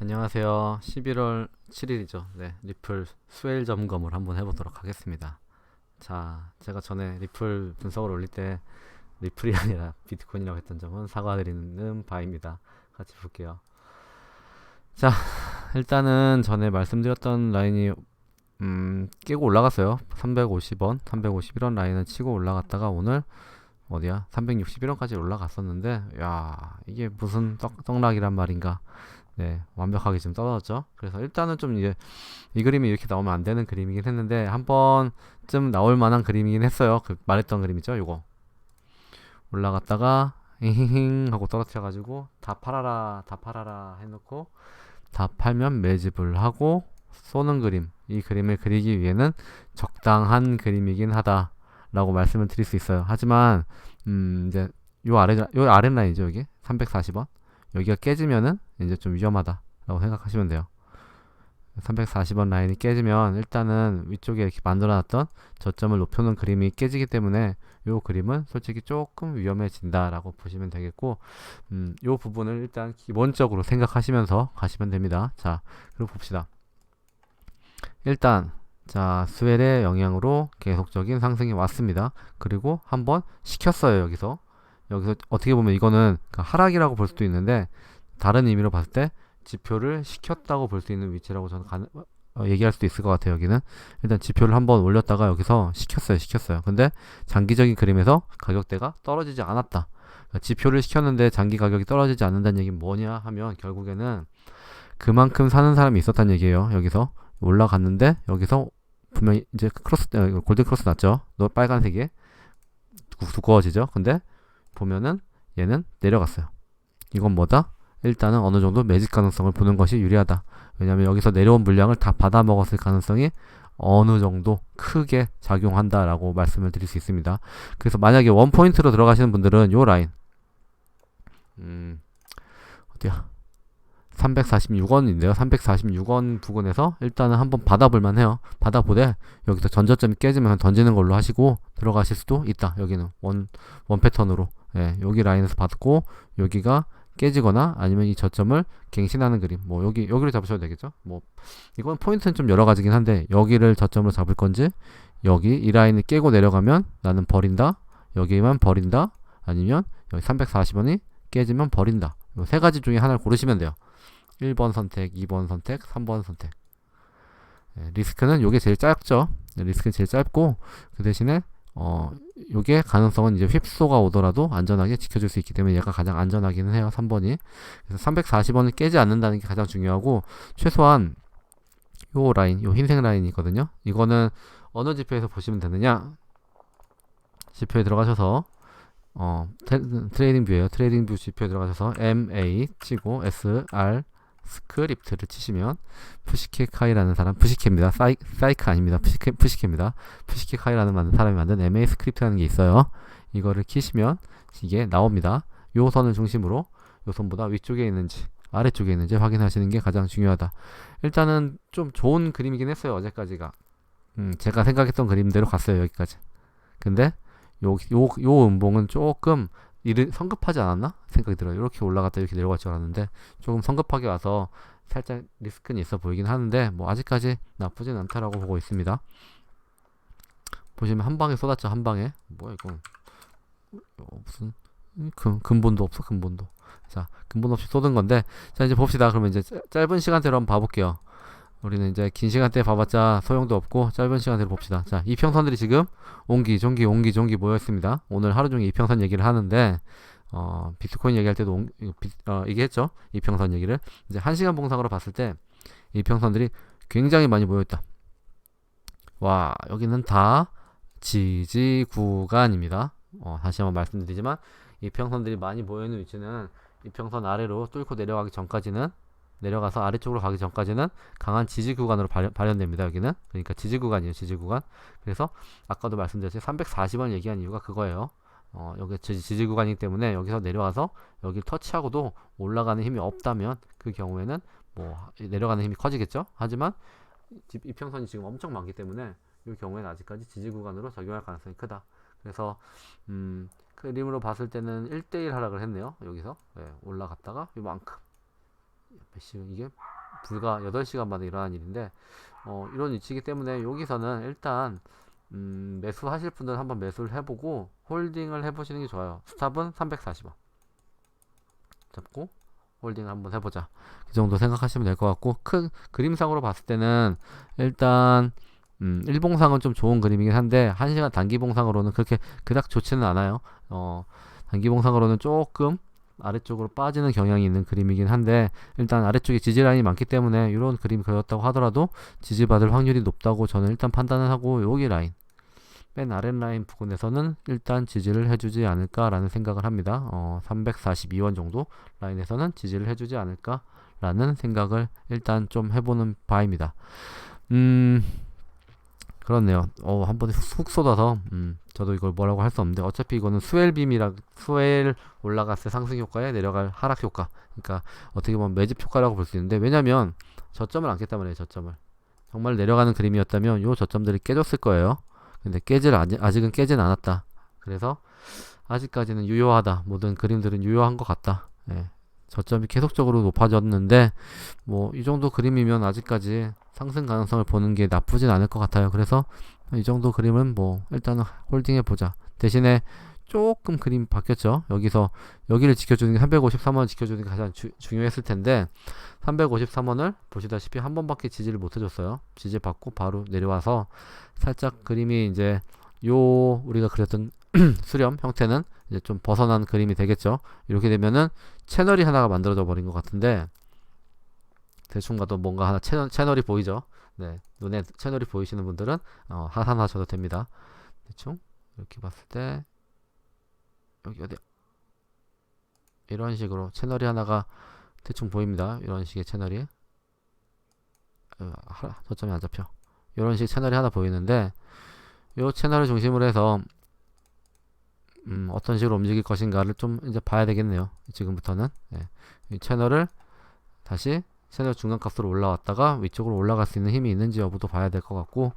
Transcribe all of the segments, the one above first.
안녕하세요. 11월 7일이죠. 네, 리플 수혜일 점검을 한번 해보도록 하겠습니다. 자, 제가 전에 리플 분석을 올릴 때 리플이 아니라 비트코인이라고 했던 점은 사과드리는 바입니다. 같이 볼게요. 자, 일단은 전에 말씀드렸던 라인이 음, 깨고 올라갔어요. 350원, 351원 라인을 치고 올라갔다가 오늘 어디야? 361원까지 올라갔었는데, 야, 이게 무슨 떡, 떡락이란 말인가? 네, 완벽하게 지금 떨어졌죠. 그래서 일단은 좀 이제 이 그림이 이렇게 나오면 안 되는 그림이긴 했는데 한 번쯤 나올 만한 그림이긴 했어요. 그 말했던 그림이죠. 요거 올라갔다가 잉 하고 떨어뜨려 가지고 다 팔아라 다 팔아라 해놓고 다 팔면 매집을 하고 쏘는 그림 이 그림을 그리기 위해는 적당한 그림이긴 하다라고 말씀을 드릴 수 있어요. 하지만 음 이제 요 아래 요 아래 라인이죠 여기 340원 여기가 깨지면은 이제 좀 위험하다라고 생각하시면 돼요. 340원 라인이 깨지면 일단은 위쪽에 이렇게 만들어놨던 저점을 높여놓은 그림이 깨지기 때문에 이 그림은 솔직히 조금 위험해진다라고 보시면 되겠고 음, 이 부분을 일단 기본적으로 생각하시면서 가시면 됩니다. 자, 그리고 봅시다. 일단 자 스웰의 영향으로 계속적인 상승이 왔습니다. 그리고 한번 시켰어요 여기서 여기서 어떻게 보면 이거는 그 하락이라고 볼 수도 있는데 다른 의미로 봤을 때 지표를 시켰다고 볼 수 있는 위치라고 저는 가는, 어, 얘기할 수도 있을 것 같아요. 여기는 일단 지표를 한번 올렸다가 여기서 시켰어요. 시켰어요. 근데 장기적인 그림에서 가격대가 떨어지지 않았다. 그러니까 지표를 시켰는데 장기 가격이 떨어지지 않는다는 얘기는 뭐냐 하면 결국에는 그만큼 사는 사람이 있었다는 얘기예요. 여기서 올라갔는데 여기서 분명히 이제 크로스 어, 골드 크로스 났죠. 너 빨간색이 두꺼워지죠. 근데 보면은 얘는 내려갔어요. 이건 뭐다? 일단은 어느 정도 매직 가능성을 보는 것이 유리하다. 왜냐하면 여기서 내려온 물량을 다 받아 먹었을 가능성이 어느 정도 크게 작용한다라고 말씀을 드릴 수 있습니다. 그래서 만약에 원 포인트로 들어가시는 분들은 요 라인, 음, 어디야? 346원인데요. 346원 부근에서 일단은 한번 받아볼만 해요. 받아보되 여기서 전저점이 깨지면 던지는 걸로 하시고 들어가실 수도 있다. 여기는 원, 원 패턴으로. 예, 여기 라인에서 받고 여기가 깨지거나 아니면 이 저점을 갱신하는 그림. 뭐 여기 여기를 잡으셔도 되겠죠? 뭐 이건 포인트는 좀 여러 가지긴 한데 여기를 저점으로 잡을 건지 여기 이 라인을 깨고 내려가면 나는 버린다 여기만 버린다 아니면 여기 340원이 깨지면 버린다. 세 가지 중에 하나를 고르시면 돼요. 1번 선택 2번 선택 3번 선택. 네, 리스크는 요게 제일 짧죠? 네, 리스크는 제일 짧고 그 대신에 어, 요게 가능성은 이제 휩소가 오더라도 안전하게 지켜줄 수 있기 때문에 얘가 가장 안전하기는 해요. 3번이. 그래서 340원을 깨지 않는다는 게 가장 중요하고 최소한 요 라인, 요 흰색 라인이 있거든요. 이거는 어느 지표에서 보시면 되느냐? 지표에 들어가셔서 어, 트레이딩 뷰에요. 트레이딩 뷰 지표에 들어가셔서 MA 치고 SR 스크립트를 치시면 푸시케 카이라는 사람 푸시케입니다. 사이, 사이크 아닙니다. 푸시케, 푸시케입니다. 푸시케 카이라는 사람이 만든 MA 스크립트라는 게 있어요. 이거를 키시면 이게 나옵니다. 요 선을 중심으로 요 선보다 위쪽에 있는지 아래쪽에 있는지 확인하시는 게 가장 중요하다. 일단은 좀 좋은 그림이긴 했어요. 어제까지가. 음, 제가 생각했던 그림대로 갔어요. 여기까지. 근데 요, 요, 요 음봉은 조금 이르, 성급하지 않았나 생각이 들어요. 이렇게 올라갔다 이렇게 내려갈 줄 알았는데 조금 성급하게 와서 살짝 리스크는 있어 보이긴 하는데 뭐 아직까지 나쁘진 않다라고 보고 있습니다. 보시면 한 방에 쏟았죠 한 방에. 뭐야 이건 어, 무슨 근, 근본도 없어 근본도. 자 근본 없이 쏟은 건데 자 이제 봅시다. 그러면 이제 짧은 시간대로 한번 봐볼게요 우리는 이제 긴 시간대 봐봤자 소용도 없고 짧은 시간대로 봅시다. 자, 이평선들이 지금 옹기, 종기, 옹기, 종기 모였습니다. 오늘 하루 종일 이평선 얘기를 하는데 어, 비트코인 얘기할 때도 옹, 비, 어, 얘기했죠. 이평선 얘기를 이제 한 시간 봉상으로 봤을 때 이평선들이 굉장히 많이 모여있다. 와, 여기는 다 지지 구간입니다. 어, 다시 한번 말씀드리지만 이평선들이 많이 모여 있는 위치는 이평선 아래로 뚫고 내려가기 전까지는 내려가서 아래쪽으로 가기 전까지는 강한 지지 구간으로 발현, 발현 됩니다. 여기는 그러니까 지지 구간이에요. 지지 구간. 그래서 아까도 말씀드렸지 340원 얘기한 이유가 그거예요. 어, 여기 지지, 지지 구간이기 때문에 여기서 내려와서 여기 터치하고도 올라가는 힘이 없다면 그 경우에는 뭐 내려가는 힘이 커지겠죠. 하지만 이평선이 지금 엄청 많기 때문에 이 경우에는 아직까지 지지 구간으로 적용할 가능성이 크다. 그래서 음, 그림으로 봤을 때는 1대1 하락을 했네요. 여기서 네, 올라갔다가 이만큼 몇 시, 이게 불과 8시간 만에 일어난 일인데 어, 이런 위치이기 때문에 여기서는 일단 음, 매수하실 분들은 한번 매수를 해보고 홀딩을 해보시는 게 좋아요. 스탑은 340원 잡고 홀딩 한번 해보자. 그 정도 생각하시면 될 것 같고 큰 그림상으로 봤을 때는 일단 음, 일봉상은 좀 좋은 그림이긴 한데 한시간 단기봉상으로는 그렇게 그닥 좋지는 않아요. 어, 단기봉상으로는 조금 아래쪽으로 빠지는 경향이 있는 그림이긴 한데 일단 아래쪽에 지지 라인이 많기 때문에 이런 그림 그렸다고 하더라도 지지받을 확률이 높다고 저는 일단 판단을 하고 여기 라인 맨 아랫 라인 부근에서는 일단 지지를 해주지 않을까라는 생각을 합니다. 어, 342원 정도 라인에서는 지지를 해주지 않을까라는 생각을 일단 좀 해보는 바입니다. 음, 그렇네요. 어, 한 번에 훅 쏟아서, 음, 저도 이걸 뭐라고 할 수 없는데, 어차피 이거는 스웰빔이라, 스웰 올라갔을 때 상승 효과에 내려갈 하락 효과. 그러니까 어떻게 보면 매집 효과라고 볼 수 있는데, 왜냐면 저점을 안깼단 말이에요, 저점을. 정말 내려가는 그림이었다면 요 저점들이 깨졌을 거예요. 근데 깨질 아직, 아직은 깨진 않았다. 그래서 아직까지는 유효하다. 모든 그림들은 유효한 것 같다. 예. 저점이 계속적으로 높아졌는데 뭐 이 정도 그림이면 아직까지 상승 가능성을 보는 게 나쁘진 않을 것 같아요. 그래서 이 정도 그림은 뭐 일단은 홀딩해 보자. 대신에 조금 그림 바뀌었죠. 여기서 여기를 지켜주는 게 353원 지켜주는 게 가장 주- 중요했을 텐데 353원을 보시다시피 한 번밖에 지지를 못 해줬어요. 지지 받고 바로 내려와서 살짝 그림이 이제 요 우리가 그렸던 수렴 형태는 이제 좀 벗어난 그림이 되겠죠. 이렇게 되면은 채널이 하나가 만들어져 버린 것 같은데 대충 봐도 뭔가 하나 채널, 채널이 보이죠. 네, 눈에 채널이 보이시는 분들은 어, 하산하셔도 됩니다. 대충 이렇게 봤을 때 여기 어디 이런 식으로 채널이 하나가 대충 보입니다. 이런 식의 채널이 어, 하- 저점이 안 잡혀. 이런 식 채널이 하나 보이는데 이 채널을 중심으로 해서 음, 어떤 식으로 움직일 것인가를 좀 이제 봐야 되겠네요. 지금부터는 예. 이 채널을 다시 채널 중간 값으로 올라왔다가 위쪽으로 올라갈 수 있는 힘이 있는지 여부도 봐야 될 것 같고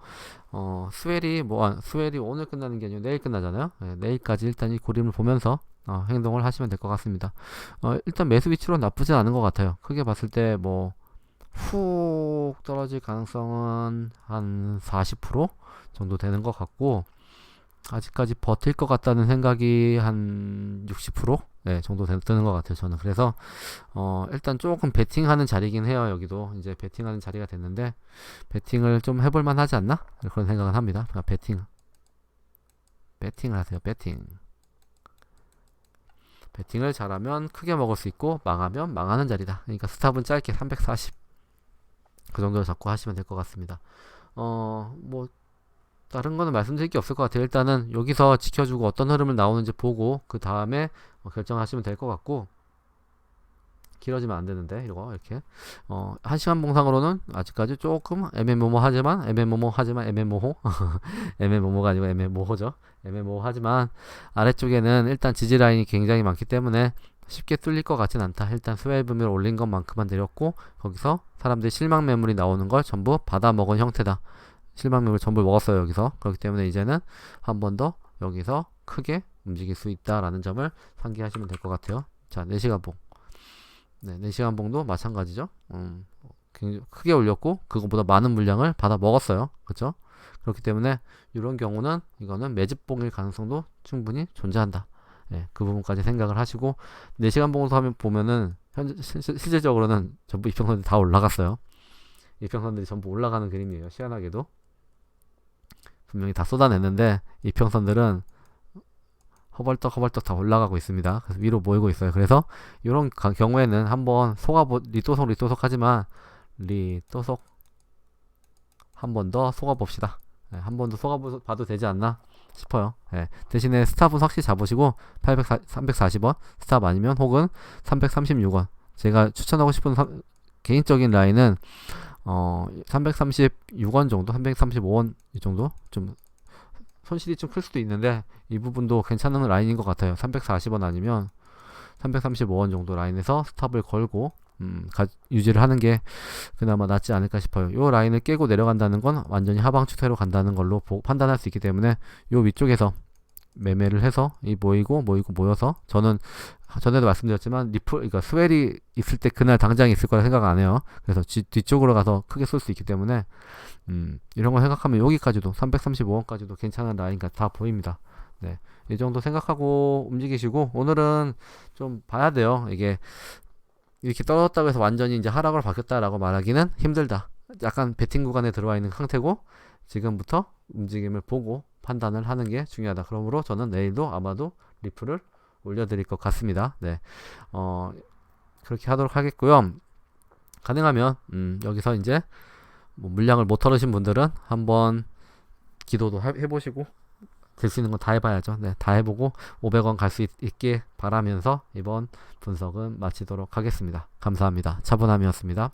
어, 스웰이 뭐 아, 스웰이 오늘 끝나는 게 아니고 내일 끝나잖아요. 예, 내일까지 일단 이 그림을 보면서 어, 행동을 하시면 될 것 같습니다. 어, 일단 매수 위치로 나쁘진 않은 것 같아요. 크게 봤을 때 뭐 훅 떨어질 가능성은 한 40% 정도 되는 것 같고 아직까지 버틸 것 같다는 생각이 한 60% 네, 정도 되- 드는 것 같아요. 저는 그래서 어, 일단 조금 베팅하는 자리긴 해요. 여기도 이제 베팅하는 자리가 됐는데 베팅을 좀 해볼 만하지 않나 그런 생각은 합니다. 그러니까 베팅 베팅을 하세요. 베팅 베팅을 잘하면 크게 먹을 수 있고 망하면 망하는 자리다. 그러니까 스탑은 짧게 340 그 정도로 잡고 하시면 될 것 같습니다. 어, 뭐 다른 거는 말씀드릴 게 없을 것 같아요. 일단은 여기서 지켜주고 어떤 흐름을 나오는지 보고 그 다음에 어, 결정하시면 될 것 같고 길어지면 안 되는데 이거 이렇게 어, 한 시간 봉상으로는 아직까지 조금 애매모호 하지만 애매모호 하지만 애매모호 애매모호가 아니고 애매모호죠. 애매모호 하지만 아래쪽에는 일단 지지 라인이 굉장히 많기 때문에 쉽게 뚫릴 것 같진 않다. 일단 스웨이브를 올린 것만큼만 내렸고 거기서 사람들이 실망 매물이 나오는 걸 전부 받아 먹은 형태다. 실망 매물 전부 먹었어요 여기서 그렇기 때문에 이제는 한 번 더 여기서 크게 움직일 수 있다라는 점을 상기하시면 될 것 같아요. 자, 4시간 봉. 네, 4시간 봉도 마찬가지죠. 음, 굉장히 크게 올렸고 그것보다 많은 물량을 받아 먹었어요. 그렇죠? 그렇기 때문에 이런 경우는 이거는 매집봉일 가능성도 충분히 존재한다. 예, 그 부분까지 생각을 하시고 4시간 봉도 하면 보면은 현재 실질적으로는 전부 이평선들이 다 올라갔어요. 이평선들이 전부 올라가는 그림이에요. 희한하게도 분명히 다 쏟아냈는데 이평선들은 허벌떡 허벌떡 다 올라가고 있습니다. 그래서 위로 모이고 있어요. 그래서 이런 가- 경우에는 한번 속아보 리또속 리또속 하지만 리또속 한 번 더 속아봅시다. 네, 한번 더 속아봐도 되지 않나 싶어요. 예, 대신에 스탑은 확실히 잡으시고 840, 340원 스탑 아니면 혹은 336원 제가 추천하고 싶은 사- 개인적인 라인은 어 336원 정도 335원 이 정도 좀 손실이 좀 클 수도 있는데 이 부분도 괜찮은 라인인 것 같아요 340원 아니면 335원 정도 라인에서 스탑을 걸고 음, 가, 유지를 하는 게 그나마 낫지 않을까 싶어요. 요 라인을 깨고 내려간다는 건 완전히 하방 추세로 간다는 걸로 보, 판단할 수 있기 때문에 요 위쪽에서 매매를 해서 이 모이고 모이고 모여서 저는 전에도 말씀드렸지만 리플 그러니까 스웰이 있을 때 그날 당장 있을 거라 생각 안 해요. 그래서 뒤, 뒤쪽으로 가서 크게 쏠 수 있기 때문에 음, 이런 거 생각하면 여기까지도 335원까지도 괜찮은 라인가 다 보입니다. 네. 이 정도 생각하고 움직이시고 오늘은 좀 봐야 돼요. 이게 이렇게 떨어졌다고 해서 완전히 이제 하락으로 바뀌었다라고 말하기는 힘들다. 약간 베팅 구간에 들어와 있는 상태고 지금부터 움직임을 보고 판단을 하는 게 중요하다. 그러므로 저는 내일도 아마도 리플을 올려드릴 것 같습니다. 네, 어 그렇게 하도록 하겠고요. 가능하면 음, 여기서 이제 뭐 물량을 못 털으신 분들은 한번 기도도 해- 해보시고 될 수 있는 건 다 해봐야죠. 네, 다 해보고 500원 갈 수 있게 바라면서 이번 분석은 마치도록 하겠습니다. 감사합니다. 차분함이었습니다.